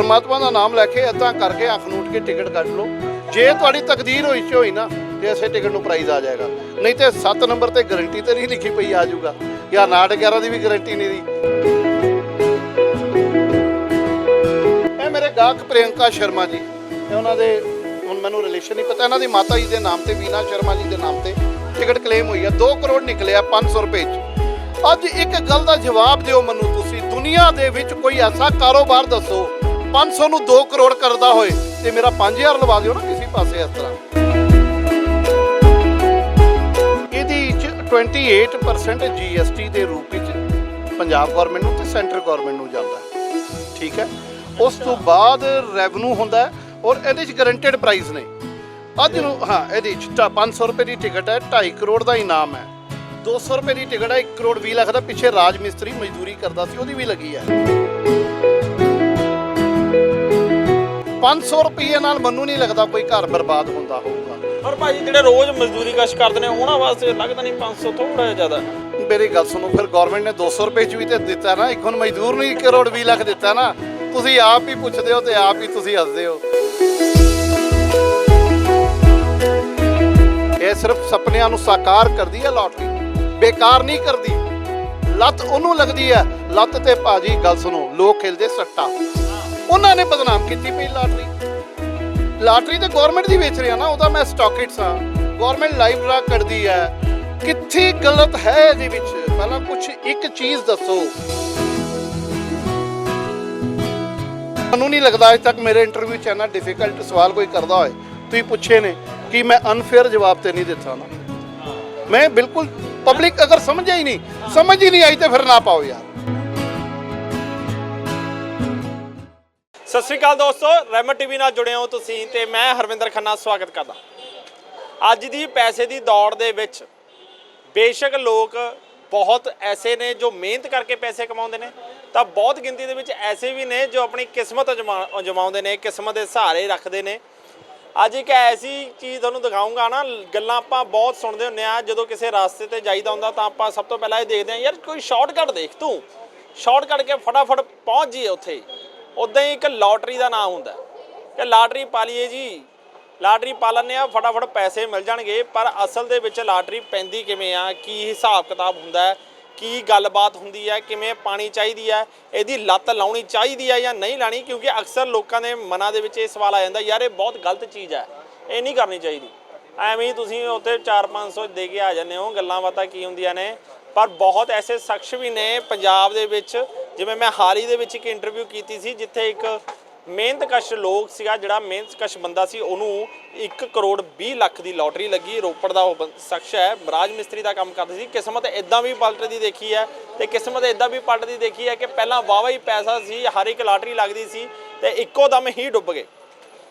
ਪਰਮਾਤਮਾ ਦਾ ਨਾਮ ਲੈ ਕੇ ਏਦਾਂ ਕਰਕੇ ਅੱਖ ਨੂਟ ਕੇ ਟਿਕਟ ਕੱਢ ਲਓ। ਜੇ ਤੁਹਾਡੀ ਤਕਦੀਰ ਹੋਈ ਚ ਹੋਈ ਨਾ, ਤੇ ਇਸੇ ਟਿਕਟ ਨੂੰ ਪ੍ਰਾਈਜ਼ ਆ ਜਾਏਗਾ। ਨਹੀਂ ਤੇ 7 ਨੰਬਰ ਤੇ ਗਾਰੰਟੀ ਤੇ ਨਹੀਂ ਲਿਖੀ ਪਈ ਆ ਜਾਊਗਾ। ਜਾਂ 911 ਦੀ ਵੀ ਗਾਰੰਟੀ ਨਹੀਂ ਦੀ ਇਹ ਮੇਰੇ ਗਾਹਕ ਪ੍ਰਿਯੰਕਾ ਸ਼ਰਮਾ ਜੀ। ਇਹ ਉਹਨਾਂ ਦੇ, ਹੁਣ ਮੈਨੂੰ ਰਿਲੇਸ਼ਨ ਨਹੀਂ ਪਤਾ। ਇਹਨਾਂ ਦੀ ਮਾਤਾ ਜੀ ਦੇ ਨਾਮ ਤੇ ਵੀਨਾ ਸ਼ਰਮਾ ਜੀ ਦੇ ਨਾਮ ਤੇ ਟਿਕਟ ਕਲੇਮ ਹੋਈ ਆ। 2 ਕਰੋੜ ਨਿਕਲਿਆ 500 ਰੁਪਏ ਚ। ਅੱਜ ਇੱਕ ਗੱਲ ਦਾ ਜਵਾਬ ਦਿਓ ਮੈਨੂੰ ਤੁਸੀਂ। ਦੁਨੀਆ ਦੇ ਵਿੱਚ ਕੋਈ ਐਸਾ ਕਾਰੋਬਾਰ ਦੱਸੋ 500 ਨੂੰ 2 ਕਰੋੜ ਕਰਦਾ ਹੋਏ ਤੇ ਮੇਰਾ 5000 ਲਵਾ ਦਿਓ ਨਾ ਕਿਸੇ ਪਾਸੇ ਇਸ ਤਰ੍ਹਾਂ। ਇਹਦੀ ਚ 28% GST ਦੇ ਰੂਪ ਵਿੱਚ ਪੰਜਾਬ ਗਵਰਨਮੈਂਟ ਨੂੰ ਤੇ ਸੈਂਟਰ ਗਵਰਨਮੈਂਟ ਨੂੰ ਜਾਂਦਾ ਠੀਕ ਹੈ? ਉਸ ਤੋਂ ਬਾਅਦ ਰੈਵਨਿਊ ਹੁੰਦਾ ਹੈ ਔਰ ਇਹਦੇ ਚ ਗਰੰਟਡ ਪ੍ਰਾਈਸ ਨੇ। ਅੱਜ ਨੂੰ, ਹਾਂ, ਇਹਦੇ ਚ ਤਾਂ 500 ਰੁਪਏ ਦੀ ਟਿਕਟ ਹੈ 2.5 ਕਰੋੜ ਦਾ ਇਨਾਮ ਹੈ। 200 ਰੁਪਏ ਦੀ ਟਿਕਟ ਹੈ 1 ਕਰੋੜ 20 ਲੱਖ ਦਾ। ਪਿੱਛੇ ਰਾਜ ਮਿਸਤਰੀ ਮਜ਼ਦੂਰੀ ਕਰਦਾ ਸੀ, ਉਹਦੀ ਵੀ ਲੱਗੀ ਹੈ। 500 ਰੁਪਏ ਨਾਲ ਮੈਨੂੰ ਨਹੀਂ ਲੱਗਦਾ ਕੋਈ ਘਰ ਬਰਬਾਦ ਹੁੰਦਾ ਹੋਊਗਾ। ਪਰ ਭਾਜੀ ਜਿਹੜੇ ਰੋਜ਼ ਮਜ਼ਦੂਰੀ ਕਸ਼ ਕਰਦੇ ਨੇ ਉਹਨਾਂ ਵਾਸਤੇ ਲੱਗਦਾ ਨਹੀਂ 500 ਥੋੜਾ ਜ਼ਿਆਦਾ। ਮੇਰੀ ਗੱਲ ਸੁਣੋ ਫਿਰ ਗਵਰਨਮੈਂਟ ਨੇ 200 ਰੁਪਏ ਚ ਵੀ ਤੇ ਦਿੱਤਾ ਨਾ ਇੱਕ ਹੁਣ ਮਜ਼ਦੂਰ ਨੂੰ 1 ਕਰੋੜ 20 ਲੱਖ ਦਿੱਤਾ ਨਾ ਤੁਸੀਂ ਆਪ ਹੀ ਪੁੱਛਦੇ ਹੋ ਤੇ ਆਪ ਹੀ ਤੁਸੀਂ ਹੱਸਦੇ ਹੋ। ਇਹ ਸਿਰਫ ਸੁਪਨਿਆਂ ਨੂੰ ਸਾਕਾਰ ਕਰਦੀ ਹੈ ਲਾਟਰੀ ਬੇਕਾਰ ਨਹੀਂ ਕਰਦੀ। ਲੱਤ ਉਹਨੂੰ ਲੱਗਦੀ ਹੈ ਲੱਤ ਤੇ ਭਾਜੀ ਗੱਲ ਸੁਣੋ ਲੋਕ ਖੇਲਦੇ ਸੱਟਾ। ਉਹਨਾਂ ਨੇ ਬਦਨਾਮ ਕੀਤੀ ਪਈ ਲਾਟਰੀ। ਲਾਟਰੀ ਤੇ ਗਵਰਨਮੈਂਟ ਦੀ ਵੇਚ ਰਿਹਾ ਨਾ ਉਹਦਾ ਮੈਂ ਸਟਾਕਿਟਸ ਆ ਗਵਰਨਮੈਂਟ ਲਾਈਵ ਡਰਾ ਕਰਦੀ ਹੈ। ਕਿੱਥੇ ਗਲਤ ਹੈ ਇਹਦੇ ਵਿੱਚ? ਪਹਿਲਾਂ ਕੁਝ ਇੱਕ ਚੀਜ਼ ਦੱਸੋ। ਮੈਨੂੰ ਨਹੀਂ ਲੱਗਦਾ ਅਜੇ ਤੱਕ ਮੇਰੇ ਇੰਟਰਵਿਊ ਚ ਇੰਨਾ ਡਿਫਿਕਲਟ ਸਵਾਲ ਕੋਈ ਕਰਦਾ ਹੋਏ। ਤੁਸੀਂ ਪੁੱਛੇ ਨੇ ਕਿ ਮੈਂ ਅਨਫੇਅਰ ਜਵਾਬ ਤੇ ਨਹੀਂ ਦਿੱਤਾ ਨਾ। ਮੈਂ ਬਿਲਕੁਲ ਪਬਲਿਕ ਅਗਰ ਸਮਝਿਆ ਹੀ ਨਹੀਂ, ਸਮਝ ਹੀ ਨਹੀਂ ਆਈ ਤੇ ਫਿਰ ਨਾ ਪਾਓ ਯਾਰ। ਸਤਿ ਸ੍ਰੀ ਅਕਾਲ ਦੋਸਤੋ ਰੈਮਟ ਟੀਵੀ ਨਾਲ ਜੁੜੇ ਹੋ ਤੁਸੀਂ ਤੇ ਮੈਂ ਹਰਵਿੰਦਰ ਖੰਨਾ ਸਵਾਗਤ ਕਰਦਾ। ਅੱਜ ਦੀ ਪੈਸੇ ਦੀ ਦੌੜ ਦੇ ਵਿੱਚ ਬੇਸ਼ੱਕ ਲੋਕ ਬਹੁਤ ਐਸੇ ਨੇ ਜੋ ਮਿਹਨਤ ਕਰਕੇ ਪੈਸੇ ਕਮਾਉਂਦੇ ਨੇ, ਤਾਂ ਬਹੁਤ ਗਿਣਤੀ ਦੇ ਵਿੱਚ ਐਸੇ ਵੀ ਨੇ ਜੋ ਆਪਣੀ ਕਿਸਮਤ ਅਜਮਾ- ਅਜਮਾਉਂਦੇ ਨੇ, ਕਿਸਮਤ ਦੇ ਸਹਾਰੇ ਰੱਖਦੇ ਨੇ। ਅੱਜ ਇੱਕ ਐਸੀ ਚੀਜ਼ ਤੁਹਾਨੂੰ ਦਿਖਾਉਂਗਾ ਨਾ, ਗੱਲਾਂ ਆਪਾਂ ਬਹੁਤ ਸੁਣਦੇ ਹੁੰਦੇ ਆ ਜਦੋਂ ਕਿਸੇ ਰਸਤੇ ਤੇ ਜਾਈਦਾ ਹੁੰਦਾ ਤਾਂ ਆਪਾਂ ਸਭ ਤੋਂ ਪਹਿਲਾਂ ਇਹ ਦੇਖਦੇ ਆ ਯਾਰ ਕੋਈ ਸ਼ਾਰਟਕਟ ਦੇਖ ਤੂੰ। ਸ਼ਾਰਟਕਟ ਕੇ ਫਟਾਫਟ ਪਹੁੰਚ ਜੀਏ ਉੱਥੇ। ਉਦਾਂ ਹੀ ਇੱਕ ਲੋਟਰੀ ਦਾ ਨਾਮ ਹੁੰਦਾ ਕਿ ਲਾਟਰੀ ਪਾ ਲਈਏ ਜੀ। ਲਾਟਰੀ ਪਾ ਲੈਂਦੇ ਆ ਫਟਾਫਟ ਪੈਸੇ ਮਿਲ ਜਾਣਗੇ। ਪਰ ਅਸਲ ਦੇ ਵਿੱਚ ਲਾਟਰੀ ਪੈਂਦੀ ਕਿਵੇਂ ਆ? ਕੀ ਹਿਸਾਬ ਕਿਤਾਬ ਹੁੰਦਾ ਹੈ? ਕੀ ਗੱਲਬਾਤ ਹੁੰਦੀ ਹੈ? ਕਿਵੇਂ ਪਾਣੀ ਚਾਹੀਦੀ ਹੈ? ਇਹਦੀ ਲੱਤ ਲਾਉਣੀ ਚਾਹੀਦੀ ਹੈ ਜਾਂ ਨਹੀਂ ਲਾਣੀ? ਕਿਉਂਕਿ ਅਕਸਰ ਲੋਕਾਂ ਦੇ ਮਨਾਂ ਦੇ ਵਿੱਚ ਇਹ ਸਵਾਲ ਆ ਜਾਂਦਾ, ਯਾਰ, ਇਹ ਬਹੁਤ ਗਲਤ ਚੀਜ਼ ਹੈ। ਇਹ ਨਹੀਂ ਕਰਨੀ ਚਾਹੀਦੀ। ਐਵੇਂ ਹੀ ਤੁਸੀਂ ਉੱਥੇ 4-500 ਦੇ ਕੇ ਆ ਜਾਂਦੇ ਹੋ। ਗੱਲਾਂ ਬਾਤਾਂ ਕੀ ਹੁੰਦੀਆਂ ਨੇ? ਪਰ ਬਹੁਤ ਐਸੇ ਸ਼ਖਸ ਵੀ ਨੇ ਪੰਜਾਬ ਦੇ ਵਿੱਚ ਜਿਵੇਂ ਮੈਂ ਹਾਲ ਹੀ ਦੇ ਵਿੱਚ ਇੱਕ ਇੰਟਰਵਿਊ ਕੀਤੀ ਸੀ, ਜਿੱਥੇ ਇੱਕ ਮਿਹਨਤਕਸ਼ ਲੋਕ ਸੀਗਾ, ਜਿਹੜਾ ਮਿਹਨਤਕਸ਼ ਬੰਦਾ ਸੀ, ਉਹਨੂੰ 1 ਕਰੋੜ 20 ਲੱਖ ਦੀ ਲੋਟਰੀ ਲੱਗੀ। ਰੋਪੜ ਦਾ ਉਹ ਬੰ- ਸ਼ਖਸ ਹੈ, ਰਾਜ ਮਿਸਤਰੀ ਦਾ ਕੰਮ ਕਰਦਾ ਸੀ। ਕਿਸਮਤ ਇਦਾਂ ਵੀ ਪਲਟਦੀ ਦੇਖੀ ਹੈ ਤੇ ਕਿਸਮਤ ਇਦਾਂ ਵੀ ਪਲਟਦੀ ਦੇਖੀ ਹੈ ਕਿ ਪਹਿਲਾਂ ਵਾਵਾ ਹੀ ਪੈਸਾ ਸੀ, ਹਰ ਇੱਕ ਲਾਟਰੀ ਲੱਗਦੀ ਸੀ ਤੇ ਇੱਕੋ ਦਮ ਹੀ ਡੁੱਬ ਗਏ।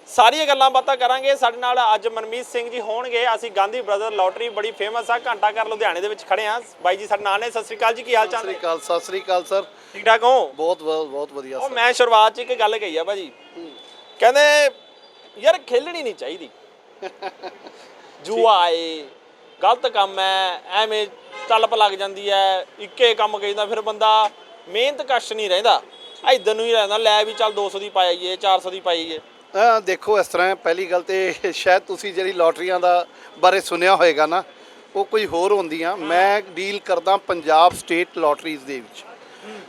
ਸਾਰੀਆਂ ਗੱਲਾਂ ਬਾਤਾਂ ਕਰਾਂਗੇ। ਸਾਡੇ ਨਾਲ ਅੱਜ ਮਨਮੀਤ ਸਿੰਘ ਜੀ ਹੋਣਗੇ। ਅਸੀਂ ਗਾਂਧੀ ਬ੍ਰਦਰ ਲੋਟਰੀ ਬੜੀ ਫੇਮਸ ਆ। ਘੰਟਾ ਘਰ ਲੁਧਿਆਣੇ ਦੇ ਵਿੱਚ ਖੜੇ ਆ। ਬਾਈ ਜੀ ਸਾਡੇ ਨਾਲ ਨੇ। ਸਤਿ ਸ੍ਰੀ ਅਕਾਲ ਜੀ ਕੀ ਹਾਲ ਸਤਿ ਚਾਲ ਸ੍ਰੀ ਨੇ ਅਕਾਲ ਸਤਿ ਸ੍ਰੀ ਅਕਾਲ ਸਰ। ਠੀਕ ਠਾਕ ਹੋ? ਬਹੁਤ ਬਹੁਤ ਬਹੁਤ ਵਧੀਆ ਉਹ ਸਰ। ਮੈਂ ਸ਼ੁਰੂਆਤ 'ਚ ਇੱਕ ਗੱਲ ਕਹੀ ਆ ਭਾਜੀ। ਕਹਿੰਦੇ ਯਾਰ ਖੇਲਣੀ ਨਹੀਂ ਚਾਹੀਦੀ। ਜੂਆ ਏ ਗਲਤ ਕੰਮ ਹੈ ਐਵੇਂ ਤਲਪ ਲੱਗ ਜਾਂਦੀ ਹੈ ਇੱਕੇ ਕੰਮ ਕਹਿੰਦਾ ਫਿਰ ਬੰਦਾ ਮਿਹਨਤ ਕਸ਼ ਨਹੀਂ ਰਹਿੰਦਾ। ਇਧਰ ਨੂੰ ਹੀ ਰਹਿੰਦਾ ਲੈ ਵੀ ਚੱਲ 200 ਦੀ ਪਾਈਏ 400 ਦੀ ਪਾਈਏ ਦੇਖੋ ਇਸ ਤਰ੍ਹਾਂ ਪਹਿਲੀ ਗੱਲ ਤੇ ਸ਼ਾਇਦ ਤੁਸੀਂ ਜਿਹੜੀ ਲੋਟਰੀਆਂ ਦਾ ਬਾਰੇ ਸੁਣਿਆ ਹੋਏਗਾ ਨਾ ਉਹ ਕੋਈ ਹੋਰ ਹੁੰਦੀਆਂ। ਮੈਂ ਡੀਲ ਕਰਦਾ ਪੰਜਾਬ ਸਟੇਟ ਲੋਟਰੀਜ਼ ਦੇ ਵਿੱਚ।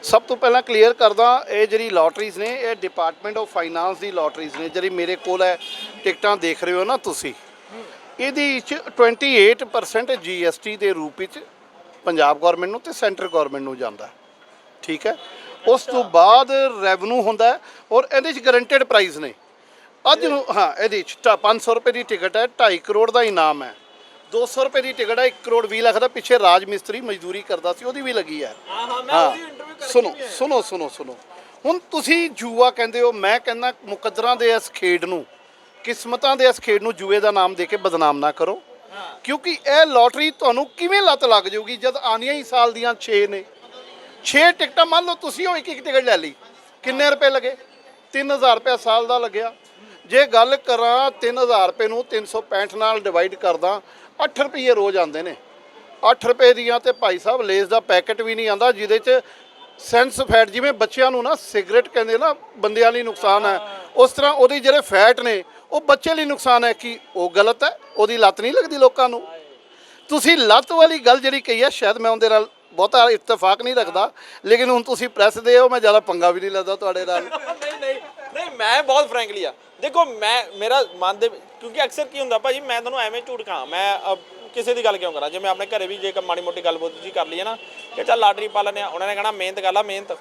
ਸਭ ਤੋਂ ਪਹਿਲਾਂ ਕਲੀਅਰ ਕਰਦਾ ਇਹ ਜਿਹੜੀ ਲੋਟਰੀਜ਼ ਨੇ ਇਹ ਡਿਪਾਰਟਮੈਂਟ ਆਫ ਫਾਈਨਾਂਸ ਦੀ ਲੋਟਰੀਜ਼ ਨੇ ਜਿਹੜੀ ਮੇਰੇ ਕੋਲ ਹੈ ਟਿਕਟਾਂ ਦੇਖ ਰਹੇ ਹੋ ਨਾ ਤੁਸੀਂ। ਇਹਦੀ ਚ 28% GST ਦੇ ਰੂਪ ਵਿੱਚ ਪੰਜਾਬ ਗਵਰਨਮੈਂਟ ਨੂੰ ਤੇ ਸੈਂਟਰ ਗਵਰਨਮੈਂਟ ਨੂੰ ਜਾਂਦਾ। ਠੀਕ ਹੈ? ਉਸ ਤੋਂ ਬਾਅਦ ਰੈਵਨਿਊ ਹੁੰਦਾ ਔਰ ਇਹਦੇ ਚ ਗਰੰਟਡ ਪ੍ਰਾਈਸ ਨੇ। ਅੱਜ ਨੂੰ ਹਾਂ ਇਹਦੇ ਚ ਤਾਂ 500 ਰੁਪਏ ਦੀ ਟਿਕਟ ਹੈ 2.5 ਕਰੋੜ ਦਾ ਇਨਾਮ ਹੈ। 200 ਰੁਪਏ ਦੀ ਟਿਕਟ ਹੈ 1 ਕਰੋੜ 20 ਲੱਖ ਦਾ ਪਿੱਛੇ ਰਾਜ ਮਿਸਤਰੀ ਮਜ਼ਦੂਰੀ ਕਰਦਾ ਸੀ ਉਹਦੀ ਵੀ ਲੱਗੀ ਹੈ। ਹਾਂ ਸੁਣੋ ਸੁਣੋ ਸੁਣੋ ਸੁਣੋ। ਹੁਣ ਤੁਸੀਂ ਜੂਆ ਕਹਿੰਦੇ ਹੋ ਮੈਂ ਕਹਿੰਦਾ ਮੁਕੱਦਰਾਂ ਦੇ ਇਸ ਖੇਡ ਨੂੰ ਕਿਸਮਤਾਂ ਦੇ ਇਸ ਖੇਡ ਨੂੰ ਜੂਏ ਦਾ ਨਾਮ ਦੇ ਕੇ ਬਦਨਾਮ ਨਾ ਕਰੋ। ਕਿਉਂਕਿ ਇਹ ਲੋਟਰੀ ਤੁਹਾਨੂੰ ਕਿਵੇਂ ਲੱਤ ਲੱਗ ਜਾਊਗੀ ਜਦ ਆਨੀਆਂ ਹੀ ਸਾਲ ਦੀਆਂ 6 ਨੇ? 6 ਟਿਕਟਾਂ ਮੰਨ ਲਓ ਤੁਸੀਂ ਉਹ ਇੱਕ ਇੱਕ ਟਿਕਟ ਲੈ ਲਈ। ਕਿੰਨੇ ਰੁਪਏ ਲੱਗੇ? 3000 ਰੁਪਏ ਸਾਲ ਦਾ ਲੱਗਿਆ। ਜੇ ਗੱਲ ਕਰਾਂ 3000 ਰੁਪਏ ਨੂੰ 365 ਨਾਲ ਡਿਵਾਈਡ ਕਰਦਾ 8 ਰੁਪਏ ਰੋਜ਼ ਆਉਂਦੇ ਨੇ। 8 ਰੁਪਏ ਦੀਆਂ ਤੇ ਭਾਈ ਸਾਹਿਬ ਲੇਸ ਦਾ ਪੈਕੇਟ ਵੀ ਨਹੀਂ ਆਂਦਾ ਜਿਹਦੇ 'ਚ ਸੈਂਸ ਫੈਟ ਜਿਵੇਂ ਬੱਚਿਆਂ ਨੂੰ ਨਾ ਸਿਗਰਟ ਕਹਿੰਦੇ ਨਾ ਬੰਦਿਆਂ ਲਈ ਨੁਕਸਾਨ ਹੈ। ਉਸ ਤਰ੍ਹਾਂ ਉਹਦੇ ਜਿਹੜੇ ਫੈਟ ਨੇ ਉਹ ਬੱਚੇ ਲਈ ਨੁਕਸਾਨ ਹੈ ਕਿ ਉਹ ਗਲਤ ਹੈ ਉਹਦੀ ਲੱਤ ਨਹੀਂ ਲੱਗਦੀ ਲੋਕਾਂ ਨੂੰ। ਤੁਸੀਂ ਲੱਤ ਵਾਲੀ ਗੱਲ ਜਿਹੜੀ ਕਹੀ ਹੈ ਸ਼ਾਇਦ ਮੈਂ ਉਹਦੇ ਨਾਲ ਬਹੁਤਾ ਇਤਫਾਕ ਨਹੀਂ ਰੱਖਦਾ ਲੇਕਿਨ ਹੁਣ ਤੁਸੀਂ ਪ੍ਰੈਸ ਦੇ ਹੋ ਮੈਂ ਜ਼ਿਆਦਾ ਪੰਗਾ ਵੀ ਨਹੀਂ ਲੈਂਦਾ ਤੁਹਾਡੇ ਨਾਲ। ਨਹੀਂ ਨਹੀਂ। ਨਹੀਂ ਮੈਂ ਬਹੁਤ ਫ੍ਰੈਂਕਲੀ ਆ। ਦੇਖੋ ਮੈਂ ਮੇਰਾ ਮਨ ਦੇ ਕਿਉਂਕਿ ਅਕਸਰ ਕੀ ਹੁੰਦਾ ਭਾਜੀ ਮੈਂ ਤੁਹਾਨੂੰ ਐਵੇਂ ਝੂਠ ਕਹਾਂ। ਮੈਂ ਅਹ, ਕਿਸੇ ਦੀ ਗੱਲ ਕਿਉਂ ਕਰਾਂ? ਜਿਵੇਂ ਆਪਣੇ ਘਰੇ ਵੀ ਜੇ ਇੱਕ ਮਾੜੀ ਮੋਟੀ ਗੱਲਬਾਤ ਜੀ ਕਰ ਲਈਏ ਨਾ ਕਿ ਚੱਲ ਲਾਟਰੀ ਪਾ ਲੈਂਦੇ ਆ ਉਹਨਾਂ ਨੇ ਕਹਣਾ ਮਿਹਨਤ ਕਰ ਲਾ ਮਿਹਨਤ।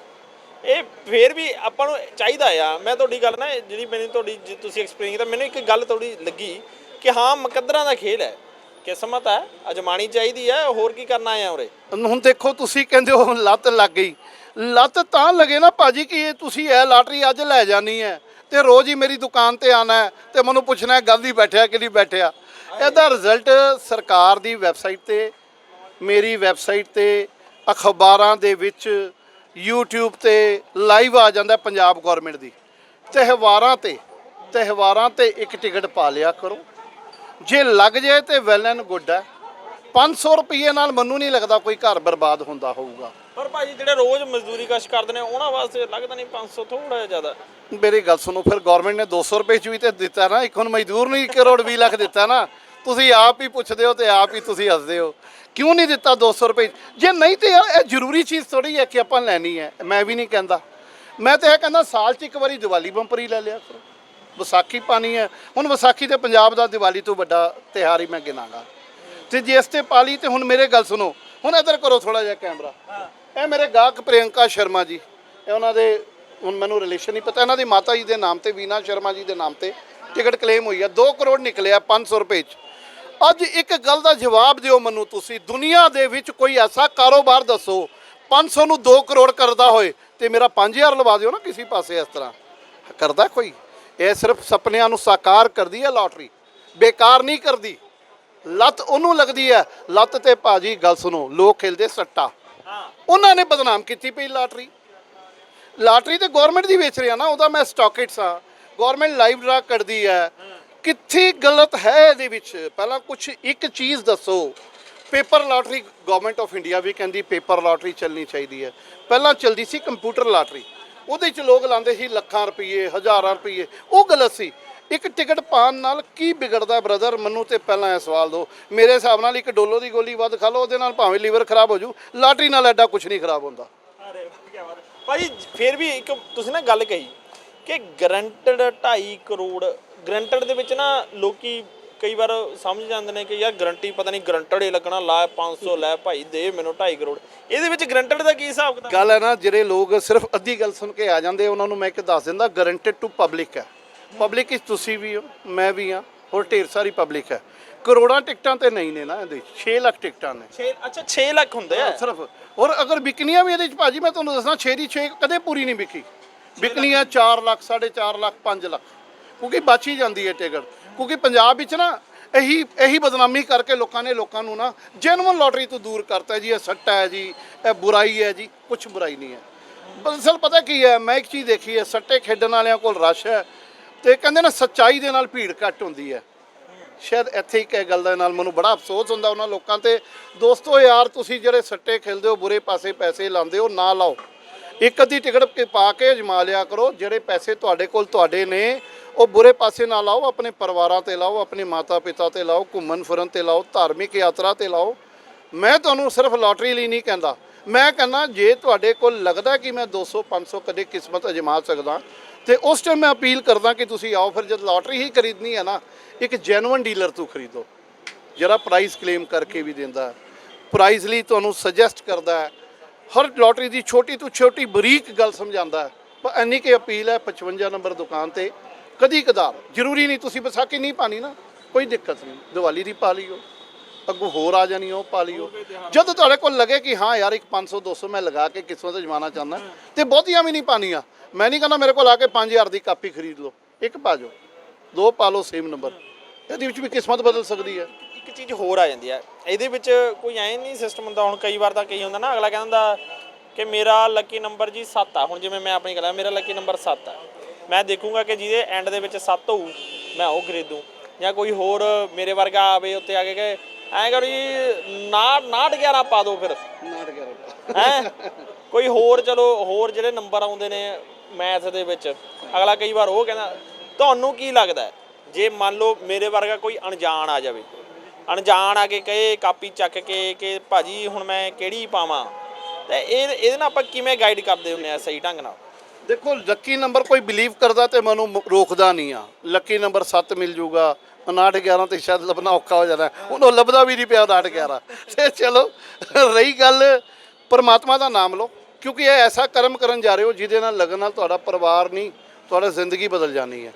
ਇਹ ਫੇਰ ਵੀ ਆਪਾਂ ਨੂੰ ਚਾਹੀਦਾ ਆ। ਮੈਂ ਤੁਹਾਡੀ ਗੱਲ ਨਾ ਜਿਹੜੀ ਮੈਨੂੰ ਤੁਹਾਡੀ ਜੇ ਤੁਸੀਂ ਐਕਸਪਲੇਨ ਕੀਤਾ ਮੈਨੂੰ ਇੱਕ ਗੱਲ ਥੋੜੀ ਲੱਗੀ ਕਿ ਹਾਂ ਮੁਕੱਦਰਾਂ ਦਾ ਖੇਲ ਹੈ। ਕਿਸਮਤ ਹੈ ਅਜਮਾਣੀ ਚਾਹੀਦੀ ਹੈ ਹੋਰ ਕੀ ਕਰਨਾ ਆ ਉਰੇ? ਹੁਣ ਦੇਖੋ ਤੁਸੀਂ ਕਹਿੰਦੇ ਹੋ ਲੱਤ ਲੱਗ ਗਈ। ਲੱਤ ਤਾਂ ਲੱਗੇ ਨਾ ਭਾਜੀ ਕਿ ਇਹ ਤੁਸੀਂ ਇਹ ਲਾਟਰੀ ਅੱਜ ਲੈ ਜਾਣੀ ਹੈ ਤੇ ਰੋਜ਼ ਹੀ ਮੇਰੀ ਦੁਕਾਨ ਤੇ ਆਣਾ ਹੈ ਤੇ ਮੈਨੂੰ ਪੁੱਛਣਾ ਹੈ ਗਲਤੀ ਬੈਠਿਆ ਕਿ ਨਹੀਂ ਬੈਠਿਆ। ਇਹਦਾ ਰਿਜ਼ਲਟ ਸਰਕਾਰ ਦੀ ਵੈਬਸਾਈਟ ਤੇ, ਮੇਰੀ ਵੈਬਸਾਈਟ ਤੇ, ਅਖਬਾਰਾਂ ਦੇ ਵਿੱਚ, YouTube ਤੇ ਲਾਈਵ ਆ ਜਾਂਦਾ ਪੰਜਾਬ ਗਵਰਨਮੈਂਟ ਦੀ। ਤਿਉਹਾਰਾਂ ਤੇ ਤਿਉਹਾਰਾਂ ਤੇ ਇੱਕ ਟਿਕਟ ਪਾ ਲਿਆ ਕਰੋ। ਜੇ ਲੱਗ ਜਾਏ ਤੇ ਵੈਲ ਐਂਡ ਗੁੱਡ ਹੈ। 500 ਰੁਪਏ ਨਾਲ ਮੈਨੂੰ ਨਹੀਂ ਲੱਗਦਾ ਕੋਈ ਘਰ ਬਰਬਾਦ ਹੁੰਦਾ ਹੋਊਗਾ। ਪਰ ਭਾਜੀ ਜਿਹੜੇ ਰੋਜ਼ ਮਜ਼ਦੂਰੀ ਕਸ਼ ਕਰਦੇ ਨੇ ਉਹਨਾਂ ਵਾਸਤੇ ਲੱਗਦਾ ਨਹੀਂ 500 ਥੋੜਾ ਜ਼ਿਆਦਾ। ਮੇਰੀ ਗੱਲ ਸੁਣੋ ਫਿਰ ਗਵਰਨਮੈਂਟ ਨੇ 200 ਰੁਪਏ ਚ ਵੀ ਤੇ ਦਿੱਤਾ ਨਾ ਇੱਕ ਹੁਣ ਮਜ਼ਦੂਰ ਨੂੰ 1 ਕਰੋੜ 20 ਲੱਖ ਦਿੱਤਾ ਨਾ ਤੁਸੀਂ ਆਪ ਹੀ ਪੁੱਛਦੇ ਹੋ ਤੇ ਆਪ ਹੀ ਤੁਸੀਂ ਹੱਸਦੇ ਹੋ। ਕਿਉਂ ਨਹੀਂ ਦਿੱਤਾ 200 ਰੁਪਏ? ਜੇ ਨਹੀਂ ਤੇ ਯਾਰ ਇਹ ਜ਼ਰੂਰੀ ਚੀਜ਼ ਥੋੜੀ ਹੈ ਕਿ ਆਪਾਂ ਲੈਣੀ ਹੈ ਮੈਂ ਵੀ ਨਹੀਂ ਕਹਿੰਦਾ। ਮੈਂ ਤਾਂ ਇਹ ਕਹਿੰਦਾ ਸਾਲ 'ਚ ਇੱਕ ਵਾਰੀ ਦੀਵਾਲੀ ਬੰਪਰ ਲੈ ਲਿਆ ਕਰੋ। ਵਿਸਾਖੀ ਪਾਣੀ ਹੈ। ਹੁਣ ਵਿਸਾਖੀ ਤੇ ਪੰਜਾਬ ਦਾ ਦੀਵਾਲੀ ਤੋਂ ਵੱਡਾ ਤਿਉਹਾਰ ਹੀ ਮੈਂ ਗਿਣਾਂਗਾ। ਤੇ ਜੇ ਇਸ ਤੇ ਪਾਲੀ ਤੇ ਹੁਣ ਮੇਰੇ ਗੱਲ ਸੁਣੋ। ਹੁਣ ਇੱਧਰ ਕਰੋ ਥੋੜਾ ਜਿਹਾ ਕੈਮਰਾ। ਇਹ ਮੇਰੇ ਗਾਹਕ ਪ੍ਰਿਯੰਕਾ ਸ਼ਰਮਾ ਜੀ। ਇਹ ਉਹਨਾਂ ਦੇ ਹੁਣ ਮੈਨੂੰ ਰਿਲੇਸ਼ਨ ਨਹੀਂ ਪਤਾ। ਇਹਨਾਂ ਦੀ ਮਾਤਾ ਜੀ ਦੇ ਨਾਮ ਤੇ ਵੀਨਾ ਸ਼ਰਮਾ ਜੀ ਦੇ ਨਾਮ ਤੇ ਟਿਕਟ ਕਲੇਮ ਹੋਈ ਹੈ 2 ਕਰੋੜ ਨਿਕਲਿਆ 500 ਰੁਪਏ ਚ। ਅੱਜ ਇੱਕ ਗੱਲ ਦਾ ਜਵਾਬ ਦਿਓ ਮੈਨੂੰ ਤੁਸੀਂ। ਦੁਨੀਆ ਦੇ ਵਿੱਚ ਕੋਈ ਐਸਾ ਕਾਰੋਬਾਰ ਦੱਸੋ 500 ਨੂੰ 2 ਕਰੋੜ ਕਰਦਾ ਹੋਏ ਤੇ ਮੇਰਾ 5000 ਲਵਾ ਦਿਓ ਨਾ ਕਿਸੇ ਪਾਸੇ ਇਸ ਤਰ੍ਹਾਂ। ਕਰਦਾ ਕੋਈ? ਇਹ ਸਿਰਫ ਸੁਪਨਿਆਂ ਨੂੰ ਸਾਕਾਰ ਕਰਦੀ ਹੈ ਲਾਟਰੀ ਬੇਕਾਰ ਨਹੀਂ ਕਰਦੀ। ਲੱਤ ਉਹਨੂੰ ਲੱਗਦੀ ਹੈ। ਲੱਤ ਤੇ ਭਾਜੀ ਗੱਲ ਸੁਣੋ, ਲੋਕ ਖੇਲਦੇ ਸੱਟਾ। ਉਹਨਾਂ ਨੇ ਬਦਨਾਮ ਕੀਤੀ ਪਈ ਲਾਟਰੀ। ਲਾਟਰੀ ਤੇ ਗਵਰਨਮੈਂਟ ਦੀ ਵੇਚ ਰਿਹਾ ਨਾ, ਉਹਦਾ ਮੈਂ ਸਟਾਕਿਟਸ ਆ ਗਵਰਨਮੈਂਟ ਲਾਈਵ ਡਰਾ ਕਰਦੀ ਹੈ। ਕਿੱਥੇ ਗਲਤ ਹੈ ਇਹਦੇ ਵਿੱਚ? ਪਹਿਲਾਂ ਕੁਝ ਇੱਕ ਚੀਜ਼ ਦੱਸੋ। Paper lottery government of India ਵੀ ਕਹਿੰਦੀ ਪੇਪਰ ਲਾਟਰੀ ਚੱਲਣੀ ਚਾਹੀਦੀ ਹੈ। ਪਹਿਲਾਂ ਚਲਦੀ ਸੀ ਕੰਪਿਊਟਰ ਲਾਟਰੀ। ਉਹਦੇ ਚ ਲੋਕ ਲਾਉਂਦੇ ਸੀ ਲੱਖਾਂ ਰੁਪਏ ਹਜ਼ਾਰਾਂ ਰੁਪਏ ਉਹ ਗਲਤ ਸੀ। ਇੱਕ ਟਿਕਟ ਪਾਣ ਨਾਲ ਕੀ ਵਿਗੜਦਾ ਬ੍ਰਦਰ ਮੈਨੂੰ ਤੇ ਪਹਿਲਾਂ ਇਹ ਸਵਾਲ ਦਿਓ। ਮੇਰੇ ਹਿਸਾਬ ਨਾਲ ਇੱਕ ਡੋਲੋ ਦੀ ਗੋਲੀ ਵੱਧ ਖਾ ਲਓ ਉਹਦੇ ਨਾਲ ਭਾਵੇਂ ਲੀਵਰ ਖਰਾਬ ਹੋ ਜੂ ਲਾਟਰੀ ਨਾਲ ਐਡਾ ਕੁਝ ਨਹੀਂ ਖਰਾਬ ਹੁੰਦਾ। ਅਰੇ ਕੀ ਬਾਤ। ਹੈ। ਭਾਜੀ ਫਿਰ ਵੀ ਇੱਕ ਤੁਸੀਂ ਨਾ ਗੱਲ ਕਹੀ ਕਿ ਗਰੰਟਡ 2.5 ਕਰੋੜ ਗਰੰਟਡ ਦੇ ਵਿੱਚ ਨਾ ਲੋਕੀ ਕਈ ਵਾਰ ਸਮਝ ਜਾਂਦੇ ਨੇ ਕਿ ਯਾਰ ਗਰੰਟੀ ਪਤਾ ਨਹੀਂ ਗਰੰਟਡ ਹੀ ਲੱਗਣਾ ਲਾ 500 ਲੈ ਭਾਈ ਦੇ ਮੈਨੂੰ 2.5 ਕਰੋੜ। ਇਹਦੇ ਵਿੱਚ ਗਰੰਟਡ ਦਾ ਕੀ ਹਿਸਾਬ ਕਿਤਾਬ? ਗੱਲ ਹੈ ਨਾ ਜਿਹੜੇ ਲੋਕ ਸਿਰਫ ਅੱਧੀ ਗੱਲ ਸੁਣ ਕੇ ਆ ਜਾਂਦੇ ਉਹਨਾਂ ਨੂੰ ਮੈਂ ਇੱਕ ਦੱਸ ਦਿੰਦਾ ਗਰੰਟਡ ਟੂ ਪਬਲਿਕ ਹੈ। ਪਬਲਿਕ ਵਿੱਚ ਤੁਸੀਂ ਵੀ ਹੋ ਮੈਂ ਵੀ ਹਾਂ ਹੋਰ ਢੇਰ ਸਾਰੀ ਪਬਲਿਕ ਹੈ। ਕਰੋੜਾਂ ਟਿਕਟਾਂ ਤੇ ਨਹੀਂ ਨੇ ਨਾ ਇਹਦੇ 6 ਲੱਖ ਟਿਕਟਾਂ ਨੇ। 6 ਅੱਛਾ 6 ਲੱਖ ਹੁੰਦੇ ਆ? ਸਿਰਫ। ਔਰ ਅਗਰ ਵਿਕਨੀਆਂ ਵੀ ਇਹਦੇ ਚ ਭਾਜੀ ਮੈਂ ਤੁਹਾਨੂੰ ਦੱਸਣਾ 6 ਦੀ 6 ਕਦੇ ਪੂਰੀ ਨਹੀਂ ਵਿਕੀ। ਵਿਕਨੀਆਂ 4 ਲੱਖ 4.5 ਲੱਖ 5 ਲੱਖ। ਕਿਉਂਕਿ ਬਚ ਹੀ ਜਾਂਦੀ ਹੈ ਟਿਕਟ। ਕਿਉਂਕਿ ਪੰਜਾਬ ਵਿੱਚ ਨਾ ਇਹੀ ਇਹੀ ਬਦਨਾਮੀ ਕਰਕੇ ਲੋਕਾਂ ਨੇ ਲੋਕਾਂ ਨੂੰ ਨਾ ਜੈਨੂਅਨ ਲੋਟਰੀ ਤੋਂ ਦੂਰ ਕਰਤਾ ਜੀ ਇਹ ਸੱਟਾ ਹੈ ਜੀ ਇਹ ਬੁਰਾਈ ਹੈ ਜੀ ਕੁਝ ਬੁਰਾਈ ਨਹੀਂ ਹੈ। ਦਰਅਸਲ ਪਤਾ ਕੀ ਹੈ ਮੈਂ ਇੱਕ ਚੀਜ਼ ਦੇਖੀ ਹੈ ਸੱਟੇ ਖੇਡਣ ਵਾਲਿਆਂ ਕੋਲ ਰਸ਼ ਹੈ ਤੇ ਕਹਿੰਦੇ ਨਾ ਸੱਚਾਈ ਦੇ ਨਾਲ ਭੀੜ ਘੱਟ ਹੁੰਦੀ ਹੈ। ਸ਼ਾਇਦ ਇੱਥੇ ਹੀ ਇਹ ਗੱਲ ਦੇ ਨਾਲ ਮੈਨੂੰ ਬੜਾ ਅਫਸੋਸ ਹੁੰਦਾ ਉਹਨਾਂ ਲੋਕਾਂ ਤੇ। ਦੋਸਤੋ ਯਾਰ, ਤੁਸੀਂ ਜਿਹੜੇ ਸੱਟੇ ਖੇਲਦੇ ਹੋ, ਬੁਰੇ ਪਾਸੇ ਪੈਸੇ ਲਾਉਂਦੇ ਹੋ, ਨਾ ਲਾਓ। ਇੱਕ ਅੱਧੀ ਟਿਕਟ ਪਾ ਕੇ ਅਜਮਾ ਲਿਆ ਕਰੋ, ਜਿਹੜੇ ਪੈਸੇ ਤੁਹਾਡੇ ਕੋਲ ਤੁਹਾਡੇ ਨੇ, ਉਹ ਬੁਰੇ ਪਾਸੇ ਨਾ ਲਾਓ, ਆਪਣੇ ਪਰਿਵਾਰਾਂ ਤੇ ਲਾਓ, ਆਪਣੇ ਮਾਤਾ ਪਿਤਾ ਤੇ ਲਾਓ, ਘੁੰਮਣ ਫਿਰਨ ਤੇ ਲਾਓ, ਧਾਰਮਿਕ ਯਾਤਰਾ ਤੇ ਲਾਓ। ਮੈਂ ਤੁਹਾਨੂੰ ਸਿਰਫ ਲਾਟਰੀ ਲਈ ਨਹੀਂ ਕਹਿੰਦਾ। ਮੈਂ ਕਹਿੰਦਾ, ਜੇ ਤੁਹਾਡੇ ਕੋਲ ਲੱਗਦਾ ਕਿ ਮੈਂ 200 500 ਕਦੇ ਕਿਸਮਤ ਅਜਮਾ ਸਕਦਾ ਤੇ ਉਸ ਟਾਈਮ ਮੈਂ ਅਪੀਲ ਕਰਦਾ ਕਿ ਤੁਸੀਂ ਆਓ, ਫਿਰ ਜਦ ਲਾਟਰੀ ਹੀ ਖਰੀਦਣੀ ਹੈ ਨਾ, ਇੱਕ ਜੈਨੂਇਨ ਡੀਲਰ ਤੋਂ ਖਰੀਦੋ। ਜਿਹੜਾ ਪ੍ਰਾਈਸ ਕਲੇਮ ਕਰਕੇ ਵੀ ਦਿੰਦਾ ਹੈ। ਪ੍ਰਾਈਸ ਲਈ ਤੁਹਾਨੂੰ ਸੁਜੈਸਟ ਕਰਦਾ ਹੈ। ਹਰ ਲਾਟਰੀ ਦੀ ਛੋਟੀ ਤੋਂ ਛੋਟੀ ਬਰੀਕ ਗੱਲ ਸਮਝਾਉਂਦਾ ਹੈ। ਪਰ ਇੰਨੀ ਕਿ ਅਪੀਲ ਹੈ 55 ਨੰਬਰ ਦੁਕਾਨ ਤੇ। ਕਦੀ ਕਦਾਰ, ਜ਼ਰੂਰੀ ਨਹੀਂ, ਤੁਸੀਂ ਵਿਸਾਖੀ ਨਹੀਂ ਪਾਣੀ ਨਾ, ਕੋਈ ਦਿੱਕਤ ਨਹੀਂ। ਦੀਵਾਲੀ ਦੀ ਪਾ ਲਿਓ। ਅੱਗੋਂ ਹੋਰ ਆ ਜਾਣੀ, ਉਹ ਪਾ ਲਿਓ। ਜਦੋਂ ਤੁਹਾਡੇ ਕੋਲ ਲੱਗੇ ਕਿ ਹਾਂ ਯਾਰ, ਇੱਕ 500 200 ਮੈਂ ਲਗਾ ਕੇ ਕਿਸਮਤ ਅਜਮਾਉਣਾ ਚਾਹੁੰਦਾ, ਤੇ ਬਹੁਤੀਆਂ ਵੀ ਨਹੀਂ ਪਾਣੀਆਂ। ਮੈਂ ਨਹੀਂ ਕਹਿੰਦਾ ਮੇਰੇ ਕੋਲ ਆ ਕੇ 5000 ਦੀ ਕਾਪੀ ਖਰੀਦ ਲਓ ਇੱਕ ਪਾ ਜਾਓ ਦੋ ਪਾ ਲਓ ਸੇਮ ਨੰਬਰ ਇਹਦੇ ਵਿੱਚ ਵੀ ਕਿਸਮਤ ਬਦਲ ਸਕਦੀ ਹੈ। ਇੱਕ ਚੀਜ਼ ਹੋਰ ਆ ਜਾਂਦੀ ਹੈ। ਇਹਦੇ ਵਿੱਚ ਕੋਈ ਐ ਨਹੀਂ ਸਿਸਟਮ ਹੁੰਦਾ ਹੁਣ ਕਈ ਵਾਰ ਤਾਂ ਕਈ ਹੁੰਦਾ ਨਾ ਅਗਲਾ ਕਹਿੰਦਾ ਕਿ ਮੇਰਾ ਲੱਕੀ ਨੰਬਰ ਜੀ 7 ਆ। ਹੁਣ ਜਿਵੇਂ ਮੈਂ ਆਪਣੀ ਕਰਾਂ ਮੇਰਾ ਲੱਕੀ ਨੰਬਰ 7 ਆ। ਮੈਂ ਦੇਖੂੰਗਾ ਕਿ ਜਿਹਦੇ ਐਂਡ ਦੇ ਵਿੱਚ 7 ਹੋਊ ਮੈਂ ਉਹ ਖਰੀਦੂੰ। ਜਾਂ ਕੋਈ ਹੋਰ ਮੇਰੇ ਵਰਗਾ ਆਵੇ ਉੱਤੇ ਆ ਕੇ ਕਹੇ ਐਂ ਕਰੋ ਜੀ 9 11 ਪਾ ਦਿਓ ਫਿਰ। ਹੈ? ਕੋਈ ਹੋਰ ਚਲੋ ਹੋਰ ਜਿਹੜੇ ਨੰਬਰ ਆਉਂਦੇ ਨੇ ਮੈਥ ਦੇ ਵਿੱਚ। ਅਗਲਾ ਕਈ ਵਾਰ ਉਹ ਕਹਿੰਦਾ, ਤੁਹਾਨੂੰ ਕੀ ਲੱਗਦਾ ਜੇ ਮੰਨ ਲਓ ਮੇਰੇ ਵਰਗਾ ਕੋਈ ਅਣਜਾਣ ਆ ਜਾਵੇ, ਅਣਜਾਣ ਆ ਕੇ ਕਹੇ, ਕਾਪੀ ਚੱਕ ਕੇ ਕਿ ਭਾਜੀ ਹੁਣ ਮੈਂ ਕਿਹੜੀ ਪਾਵਾਂ? ਤੇ ਇਹ, ਇਹਦੇ ਨਾਲ ਆਪਾਂ ਕਿਵੇਂ ਗਾਈਡ ਕਰਦੇ ਹੁੰਨੇ ਆ ਸਹੀ ਢੰਗ ਨਾਲ? ਦੇਖੋ ਲੱਕੀ ਨੰਬਰ ਕੋਈ ਬਿਲੀਵ ਕਰਦਾ ਤੇ ਮੈਨੂੰ ਰੋਕਦਾ ਨਹੀਂ ਆ। ਲੱਕੀ ਨੰਬਰ 7 ਮਿਲ ਜੂਗਾ 59 11 ਤੇ ਸ਼ਾਇਦ ਲੱਭਣਾ ਔਖਾ ਹੋ ਜਾਣਾ ਉਹਨੂੰ ਲੱਭਦਾ ਵੀ ਨਹੀਂ ਪਿਆ 59 11 ਤੇ ਚਲੋ, ਰਹੀ ਗੱਲ, ਪਰਮਾਤਮਾ ਦਾ ਨਾਮ ਲਓ। ਕਿਉਂਕਿ ਇਹ ਐਸਾ ਕਰਮ ਕਰਨ ਜਾ ਰਹੇ ਹੋ ਜਿਹਦੇ ਨਾਲ ਲਗਨ ਨਾਲ ਤੁਹਾਡਾ ਪਰਿਵਾਰ ਨਹੀਂ ਤੁਹਾਡੀ ਜ਼ਿੰਦਗੀ ਬਦਲ ਜਾਣੀ ਹੈ।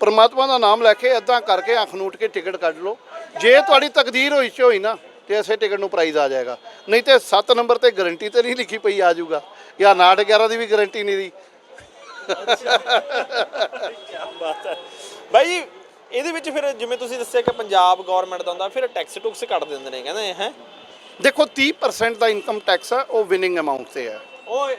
ਪਰਮਾਤਮਾ ਦਾ ਨਾਮ ਲੈ ਕੇ ਇਦਾਂ ਕਰਕੇ ਅੱਖ ਨੂਟ ਕੇ ਟਿਕਟ ਕੱਢ ਲਓ। ਜੇ ਤੁਹਾਡੀ ਤਕਦੀਰ ਹੋਈ ਚ ਹੋਈ ਨਾ ਤੇ ਐਸੇ ਟਿਕਟ ਨੂੰ ਪ੍ਰਾਈਜ਼ ਆ ਜਾਏਗਾ। ਨਹੀਂ ਤੇ 7 ਨੰਬਰ ਤੇ ਗਾਰੰਟੀ ਤੇ ਨਹੀਂ ਲਿਖੀ ਪਈ ਆ ਜਾਊਗਾ। ਜਾਂ 59 11 ਦੀ ਵੀ ਗਾਰੰਟੀ ਨਹੀਂ ਦੀ ਬਾਤ ਹੈ ਭਾਈ ਇਹਦੇ ਵਿੱਚ ਫਿਰ ਜਿਵੇਂ ਤੁਸੀਂ ਦੱਸਿਆ ਕਿ ਪੰਜਾਬ ਗਵਰਨਮੈਂਟ ਦਾ ਹੁੰਦਾ ਫਿਰ ਟੈਕਸ ਟੁਕਸ ਕੱਟ ਦਿੰਦੇ ਨੇ ਕਹਿੰਦੇ ਹੈ? ਦੇਖੋ 30% ਦਾ ਇਨਕਮ ਟੈਕਸ ਹੈ ਉਹ ਵਿਨਿੰਗ ਅਮਾਉਂਟ ਤੇ ਹੈ ਉਹ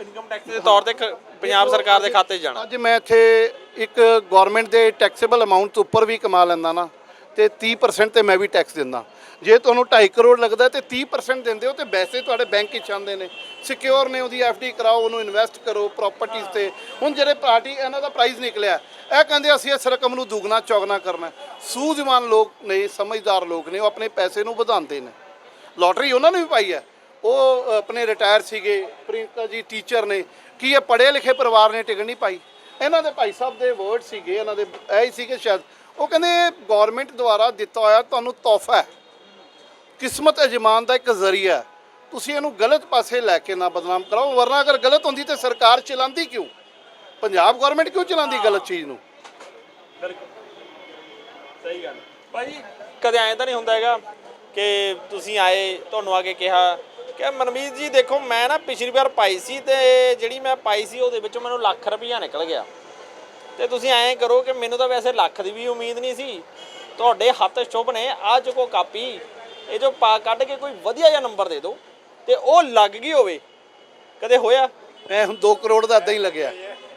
ਇਨਕਮ ਟੈਕਸ ਦੇ ਤੌਰ ਤੇ ਖ- ਪੰਜਾਬ ਸਰਕਾਰ ਦੇ ਖਾਤੇ 'ਚ ਜਾਣਾ। ਅੱਜ ਮੈਂ ਇੱਥੇ ਇੱਕ ਗਵਰਨਮੈਂਟ ਦੇ ਟੈਕਸੇਬਲ ਅਮਾਉਂਟ ਤੋਂ ਉੱਪਰ ਵੀ ਕਮਾ ਲੈਂਦਾ ਨਾ, ਤੇ 30% ਤੇ ਮੈਂ ਵੀ ਟੈਕਸ ਦਿੰਦਾ। ਜੇ ਤੁਹਾਨੂੰ 2.5 ਕਰੋੜ ਲੱਗਦਾ ਤੇ 30% ਦਿੰਦੇ ਹੋ ਤੇ ਵੈਸੇ ਤੁਹਾਡੇ ਬੈਂਕ ਵਿੱਚ ਆਉਂਦੇ ਨੇ। ਸਿਕਿਉਰ ਨੇ ਉਹਦੀ ਡੀ ਕਰਾਓ, ਉਹਨੂੰ ਇਨਵੈਸਟ ਕਰੋ ਪ੍ਰਾਪਰਟੀਆਂ ਤੇ। ਹੁਣ ਜਿਹੜੇ ਪਾਰਟੀ ਇਹਨਾਂ ਦਾ ਪ੍ਰਾਈਜ਼ ਨਿਕਲਿਆ। ਇਹ ਕਹਿੰਦੇ ਅਸੀਂ ਇਸ ਰਕਮ ਨੂੰ ਦੁੱਗਣਾ, ਚੌਗਣਾ ਕਰਨਾ। ਸੂਝਵਾਨ ਲੋਕ ਨੇ, ਸਮਝਦਾਰ ਲੋਕ ਨੇ, ਉਹ ਆਪਣੇ ਪੈਸੇ ਨੂੰ ਵਧਾਉਂਦੇ ਨੇ। ਲੋਟਰੀ ਉਹਨਾਂ ਨੇ ਵੀ ਪਾਈ ਹੈ। ਉਹ ਆਪਣੇ ਰਿਟਾਇਰ ਸੀਗੇ ਪ੍ਰਿੰਕਾ ਜੀ ਟੀਚਰ ਨੇ। ਕੀ ਇਹ ਪੜ੍ਹੇ ਲਿਖੇ ਪਰਿਵਾਰ ਨੇ ਟਿਕਟ ਨਹੀਂ ਪਾਈ? ਇਹਨਾਂ ਦੇ ਭਾਈ ਸਾਹਿਬ ਦੇ ਵਰਡ ਸੀਗੇ, ਇਹਨਾਂ ਦੇ ਇਹ ਹੀ ਸੀਗੇ ਸ਼ਾਇਦ। ਉਹ ਕਹਿੰਦੇ ਗਵਰਨਮੈਂਟ ਦੁਆਰਾ ਦਿੱਤਾ ਹੋਇਆ ਤੁਹਾਨੂੰ ਤੋਹਫਾ ਹੈ। ਕਿਸਮਤ ਅਜਮਾਨ ਦਾ ਇੱਕ ਜ਼ਰੀਆ ਹੈ। ਤੁਸੀਂ ਇਹਨੂੰ ਗਲਤ ਪਾਸੇ ਲੈ ਕੇ ਨਾ ਬਦਨਾਮ ਕਰਾਓ, ਵਰਨਾ ਅਗਰ ਗਲਤ ਹੁੰਦੀ ਤੇ ਸਰਕਾਰ ਚਲਾਉਂਦੀ ਕਿਉਂ? ਪੰਜਾਬ ਗਵਰਨਮੈਂਟ ਕਿਉਂ ਚਲਾਉਂਦੀ ਗਲਤ ਚੀਜ਼ ਨੂੰ? ਸਹੀ ਗੱਲ। ਭਾਈ, ਕਦੇ ਐਂ ਤਾਂ ਨਹੀਂ ਹੁੰਦਾ ਹੈਗਾ ਕਿ ਤੁਸੀਂ ਆਏ, ਤੁਹਾਨੂੰ ਆ ਕੇ ਕਿਹਾ ਕਿ ਮਨਮੀਤ ਜੀ ਦੇਖੋ ਮੈਂ ਨਾ ਪਿਛਲੀ ਵਾਰ ਪਾਈ ਸੀ ਤੇ ਜਿਹੜੀ ਮੈਂ ਪਾਈ ਸੀ ਉਹਦੇ ਵਿੱਚੋਂ ਮੈਨੂੰ ਲੱਖ ਰੁਪਈਆ ਨਿਕਲ ਗਿਆ। ਤੇ ਤੁਸੀਂ ਐਂ ਕਰੋ ਕਿ ਮੈਨੂੰ ਤਾਂ ਵੈਸੇ ਲੱਖ ਦੀ ਵੀ ਉਮੀਦ ਨਹੀਂ ਸੀ। ਤੁਹਾਡੇ ਹੱਥ ਸ਼ੁਭ ਨੇ ਆ ਚੁੱਕੋ ਕਾਪੀ ਇਹ ਜੋ ਪਾ ਕੱਢ ਕੇ ਕੋਈ ਵਧੀਆ ਜਿਹਾ ਨੰਬਰ ਦੇ ਦਿਓ ਤੇ ਉਹ ਲੱਗ ਗਈ ਹੋਵੇ। ਕਦੇ ਹੋਇਆ? ਮੈਂ ਹੁਣ 2 ਕਰੋੜ ਦਾ ਇਦਾਂ ਹੀ ਲੱਗਿਆ।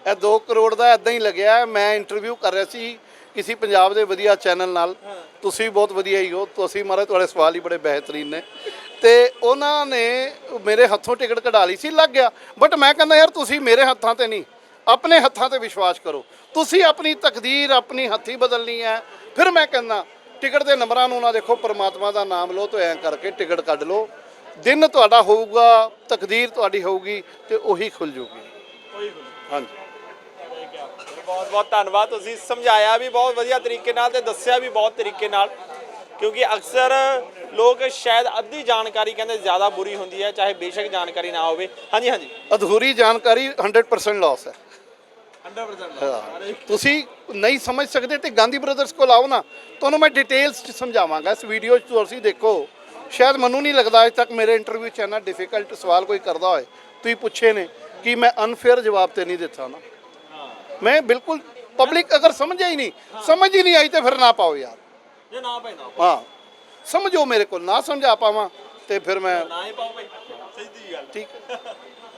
ਇਹ 2 ਕਰੋੜ ਦਾ ਇਦਾਂ ਹੀ ਲੱਗਿਆ ਮੈਂ ਇੰਟਰਵਿਊ ਕਰ ਰਿਹਾ ਸੀ ਕਿਸੇ ਪੰਜਾਬ ਦੇ ਵਧੀਆ ਚੈਨਲ ਨਾਲ। ਤੁਸੀਂ ਬਹੁਤ ਵਧੀਆ ਹੀ ਹੋ। ਤੁਸੀਂ ਮਾਰੇ ਤੁਹਾਡੇ ਸਵਾਲ ਹੀ ਬੜੇ ਬਿਹਤਰੀਨ ਨੇ। ਤੇ ਉਹਨਾਂ ਨੇ ਮੇਰੇ ਹੱਥੋਂ ਟਿਕਟ ਕਢਾ ਲਈ ਸੀ, ਲੱਗ ਗਿਆ। ਬਟ ਮੈਂ ਕਹਿੰਦਾ, ਯਾਰ, ਤੁਸੀਂ ਮੇਰੇ ਹੱਥਾਂ ਤੇ ਨਹੀਂ, ਆਪਣੇ ਹੱਥਾਂ ਤੇ ਵਿਸ਼ਵਾਸ ਕਰੋ। ਤੁਸੀਂ ਆਪਣੀ ਤਕਦੀਰ, ਆਪਣੀ ਹੱਥੀ ਬਦਲਣੀ ਹੈ। ਫਿਰ ਮੈਂ ਕਹਿੰਦਾ, ਟਿਕਟ ਦੇ ਨੰਬਰਾਂ ਨੂੰ ਨਾ ਦੇਖੋ, ਪਰਮਾਤਮਾ ਦਾ ਨਾਮ ਲਓ ਤੇ ਐਂ ਕਰਕੇ ਟਿਕਟ ਕੱਢ ਲਓ। ਦਿਨ ਤੁਹਾਡਾ ਹੋਊਗਾ, ਤਕਦੀਰ ਤੁਹਾਡੀ ਹੋਊਗੀ ਤੇ ਉਹੀ ਖੁੱਲ ਜੂਗੀ। ਹਾਂਜੀ। ਬਹੁਤ ਬਹੁਤ ਧੰਨਵਾਦ। ਤੁਸੀਂ ਸਮਝਾਇਆ ਵੀ ਬਹੁਤ ਵਧੀਆ ਤਰੀਕੇ ਨਾਲ ਤੇ ਦੱਸਿਆ ਵੀ ਬਹੁਤ ਤਰੀਕੇ ਨਾਲ। ਕਿਉਂਕਿ ਅਕਸਰ ਲੋਕ ਸ਼ਾਇਦ ਅੱਧੀ ਜਾਣਕਾਰੀ ਕਹਿੰਦੇ ਜ਼ਿਆਦਾ ਬੁਰੀ ਹੁੰਦੀ ਹੈ ਚਾਹੇ ਬੇਸ਼ੱਕ ਜਾਣਕਾਰੀ ਨਾ ਹੋਵੇ। ਹਾਂਜੀ ਹਾਂਜੀ। ਅਧੂਰੀ ਜਾਣਕਾਰੀ 100% ਲਾਸ ਹੈ। 100% ਹਾਂ। ਤੁਸੀਂ ਨਹੀਂ ਸਮਝ ਸਕਦੇ ਤੇ ਗਾਂਧੀ ਬ੍ਰਦਰਸ ਕੋਲ ਆਓ ਨਾ ਤੁਹਾਨੂੰ ਮੈਂ ਡਿਟੇਲਸ ਚ ਸਮਝਾਵਾਂਗਾ। ਇਸ ਵੀਡੀਓ ਚ ਤੁਸੀਂ ਦੇਖੋ ਸ਼ਾਇਦ ਮੈਨੂੰ ਨਹੀਂ ਲੱਗਦਾ ਅਜੇ ਤੱਕ ਮੇਰੇ ਇੰਟਰਵਿਊ ਚ ਇੰਨਾ ਡਿਫਿਕਲਟ ਸਵਾਲ ਕੋਈ ਕਰਦਾ ਹੋਏ। ਤੁਸੀਂ ਪੁੱਛੇ ਨੇ ਕਿ ਮੈਂ ਅਨਫੇਅਰ ਜਵਾਬ ਤੇ ਨਹੀਂ ਦਿੱਤਾ ਨਾ। ਮੈਂ ਬਿਲਕੁਲ ਪਬਲਿਕ ਅਗਰ ਸਮਝਿਆ ਹੀ ਨਹੀਂ ਸਮਝ ਹੀ ਨਹੀਂ ਆਈ ਤੇ ਫਿਰ ਨਾ ਪਾਓ ਯਾਰ। ਜੇ ਨਾ ਨਾ ਹਾਂ। ਸਮਝੋ ਮੇਰੇ ਕੋਲ ਨਾ ਸਮਝਾ ਪਾਵਾਂ ਤੇ ਫਿਰ ਮੈਂ ਨਾ ਹੀ ਪਾਓ ਭਾਈ। ਸਿੱਧੀ ਗੱਲ। ਠੀਕ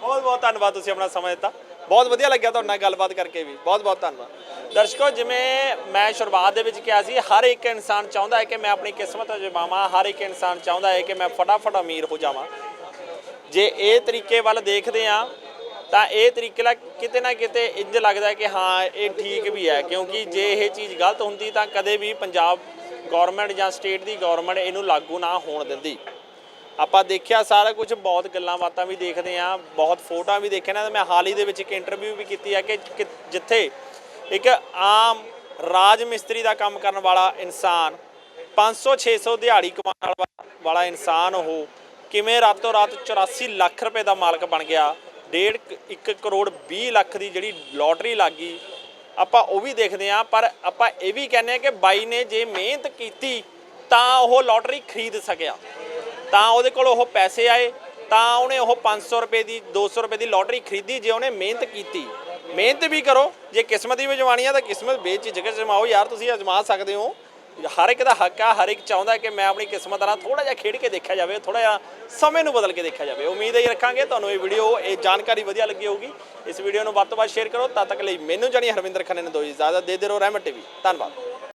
ਬਹੁਤ ਬਹੁਤ ਧੰਨਵਾਦ ਤੁਸੀਂ ਆਪਣਾ ਸਮਾਂ ਦਿੱਤਾ। ਬਹੁਤ ਵਧੀਆ ਲੱਗਿਆ ਤੁਹਾਡੇ ਨਾਲ ਗੱਲਬਾਤ ਕਰਕੇ ਵੀ। ਬਹੁਤ ਬਹੁਤ ਧੰਨਵਾਦ। ਦਰਸ਼ਕੋ ਜਿਵੇਂ ਮੈਂ ਸ਼ੁਰੂਆਤ ਦੇ ਵਿੱਚ ਕਿਹਾ ਸੀ ਹਰ ਇੱਕ ਇਨਸਾਨ ਚਾਹੁੰਦਾ ਹੈ ਕਿ ਮੈਂ ਆਪਣੀ ਕਿਸਮਤ ਅਜਮਾਵਾਂ ਹਰ ਇੱਕ ਇਨਸਾਨ ਚਾਹੁੰਦਾ ਹੈ ਕਿ ਮੈਂ ਫਟਾਫਟ ਅਮੀਰ ਹੋ ਜਾਵਾਂ। ਜੇ ਇਹ ਤਰੀਕੇ ਵੱਲ ਦੇਖਦੇ ਆ ਤਾਂ ਇਹ ਤਰੀਕੇ ਨਾਲ ਕਿਤੇ ਨਾ ਕਿਤੇ ਇੰਜ ਲੱਗਦਾ ਕਿ ਹਾਂ ਇਹ ਠੀਕ ਵੀ ਹੈ। ਕਿਉਂਕਿ ਜੇ ਇਹ ਚੀਜ਼ ਗਲਤ ਹੁੰਦੀ ਤਾਂ ਕਦੇ ਵੀ ਪੰਜਾਬ ਗਵਰਨਮੈਂਟ ਜਾਂ ਸਟੇਟ ਦੀ ਗਵਰਨਮੈਂਟ ਇਹਨੂੰ ਲਾਗੂ ਨਾ ਹੋਣ ਦਿੰਦੀ। ਆਪਾਂ ਦੇਖਿਆ ਸਾਰਾ ਕੁਝ, ਬਹੁਤ ਗੱਲਾਂ ਬਾਤਾਂ ਵੀ ਦੇਖਦੇ ਆ ਬਹੁਤ ਫੋਟੋਆਂ ਵੀ ਦੇਖੇ ਨਾ ਮੈਂ ਹਾਲ ਹੀ ਦੇ ਵਿੱਚ ਇੱਕ ਇੰਟਰਵਿਊ ਵੀ ਕੀਤੀ ਹੈ ਕਿ ਕਿ ਜਿੱਥੇ ਇੱਕ ਆਮ ਰਾਜ ਮਿਸਤਰੀ ਦਾ ਕੰਮ ਕਰਨ ਵਾਲਾ ਇਨਸਾਨ 500 600 ਦਿਹਾੜੀ ਕਮਾਉਣ ਵਾਲਾ- ਇਨਸਾਨ ਉਹ ਕਿਵੇਂ ਰਾਤੋਂ ਰਾਤ 84 ਲੱਖ ਰੁਪਏ ਦਾ ਮਾਲਕ ਬਣ ਗਿਆ, ਡੇਢ 1 ਕਰੋੜ 20 ਲੱਖ ਦੀ ਜਿਹੜੀ ਲੋਟਰੀ ਲੱਗ ਗਈ ਆਪਾਂ ਉਹ ਵੀ ਦੇਖਦੇ ਆ ਪਰ ਆਪਾਂ ਇਹ ਵੀ ਕਹਿੰਦੇ ਆ ਕਿ ਬਾਈ ਨੇ ਜੇ ਮਿਹਨਤ ਕੀਤੀ, ਤਾਂ ਉਹ ਲੋਟਰੀ ਖਰੀਦ ਸਕਿਆ। ਤਾਂ ਉਹਦੇ ਕੋਲ ਉਹ ਪੈਸੇ ਆਏ, ਤਾਂ ਉਹਨੇ ਉਹ 500 ਰੁਪਏ ਦੀ 200 ਰੁਪਏ ਦੀ ਲੋਟਰੀ ਖਰੀਦੀ ਜੇ ਉਹਨੇ ਮਿਹਨਤ ਕੀਤੀ। ਮਿਹਨਤ ਵੀ ਕਰੋ, ਜੇ ਕਿਸਮਤ ਵੀ ਅਜਮਾਣੀ ਆ ਤਾਂ ਕਿਸਮਤ ਬੇਝਿਜਕ ਜਮਾਓ। ਯਾਰ, ਤੁਸੀਂ ਅਜਮਾ ਸਕਦੇ ਹੋ। ਹਰ ਇੱਕ ਦਾ ਹੱਕ ਆ, ਹਰ ਇੱਕ ਚਾਹੁੰਦਾ ਕਿ ਮੈਂ ਆਪਣੀ ਕਿਸਮਤ ਨਾਲ ਥੋੜਾ ਜਿਹਾ ਖੇਡ ਕੇ ਦੇਖਿਆ ਜਾਵੇ ਥੋੜਾ ਜਿਹਾ ਸਮੇਂ ਨੂੰ ਬਦਲ ਕੇ ਦੇਖਿਆ ਜਾਵੇ। ਉਮੀਦ ਹੈ ਹੀ ਰੱਖਾਂਗੇ, ਤੁਹਾਨੂੰ ਇਹ ਵੀਡੀਓ, ਇਹ ਜਾਣਕਾਰੀ ਵਧੀਆ ਲੱਗੀ ਹੋਊਗੀ। ਇਸ ਵੀਡੀਓ ਨੂੰ ਵੱਧ ਤੋਂ ਵੱਧ ਸ਼ੇਅਰ ਕਰੋ, ਤਦ ਤੱਕ ਲਈ ਮੈਨੂੰ ਜਾਨੀ ਹਰਵਿੰਦਰ ਖੰਨੇ ਨੇ ਦੋ ਇਜਾਜ਼ਤ, ਦੇ ਦੇ ਰਹੋ ਰਹਿਮਤ ਟੀਵੀ। ਧੰਨਵਾਦ।